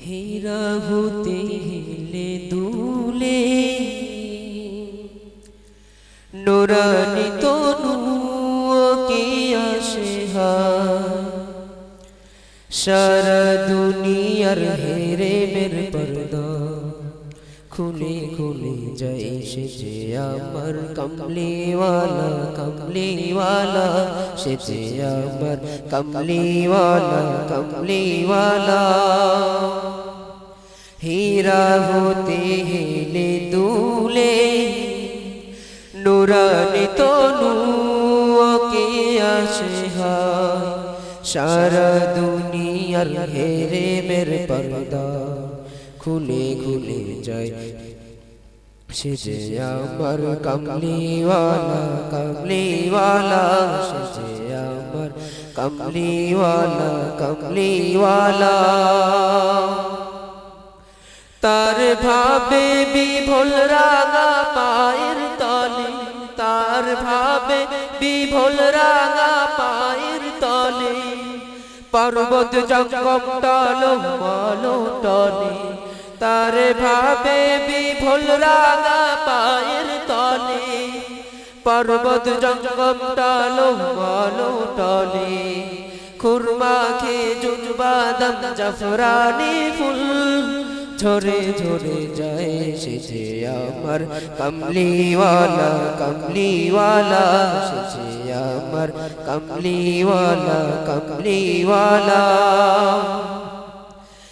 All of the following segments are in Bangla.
হীরা হতে হেলে দুলে নোরানি তনু কে আসে সারা দুনিয়ার হেরে মের পর্দা খুলে খুলে যায় সে যে আমার কমলিওয়ালা কমলিওয়ালা সে যে আমার কমলিওয়ালা কমলিওয়ালা। হীরা হতে হেলে দুলে নুরানি তনু কে আসে সারা দুনিয়ার হেরে মের পর্দা। খুলে খুলে যায় সে যে আমার কমলিওয়ালা কমলিওয়ালা, সে যে আমার তার ভাবে বিভোল রাগা পায়ের তলে, তার ভাবে বিভোল রাগা পায়ের তলে, পর্বত জঙ্গম টলো মালো টলে তার ভাবে বিভোল রাগা পায়ের তলে, পর্বত জঙ্গম টলো মালো টলে, খুরমা খেজুর, বাদাম, জাফরানি ফুল, ঝরে ঝরে যায় সে যে আমার কমলিওয়ালা কমলিওয়ালা, সে যে আমার কমলিওয়ালা কমলিওয়ালা।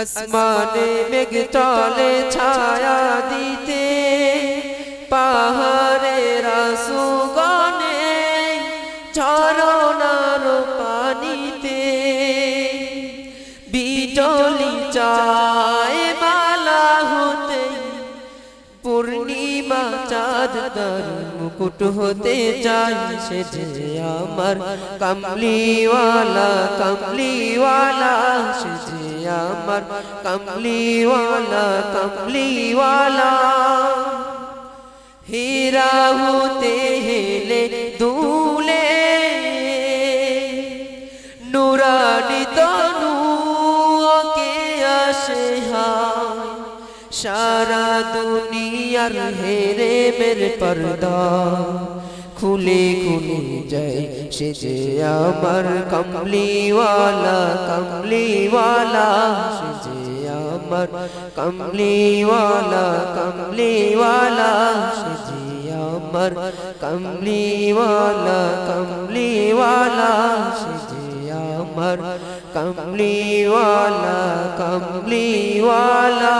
আসমানে মেঘ চলে ছায়া দিতে, পাহাড়ের সুগনে ঝরনার পানিতে। বিজলি চায় মালা হতে পূর্ণিমা চাঁদ তার মুকুট হতে চাই সে যে আমার কামলিওয়ালা কামলিওয়ালা, সে আমার কমলিওয়ালা কমলিওয়ালা। হীরা হতে হেলে দুলে, নুরানি তনু কে আসে সারা দুনিয়ার হেরে মের পর্দা। খুলে খুলে যায় সে যে আমার কমলিওয়ালা কমলিওয়ালা সে যে আমার কমলিওয়ালা কমলিওয়ালা সে যে আমার কমলিওয়ালা কমলিওয়ালা সে যে আমার কমলিওয়ালা কমলিওয়ালা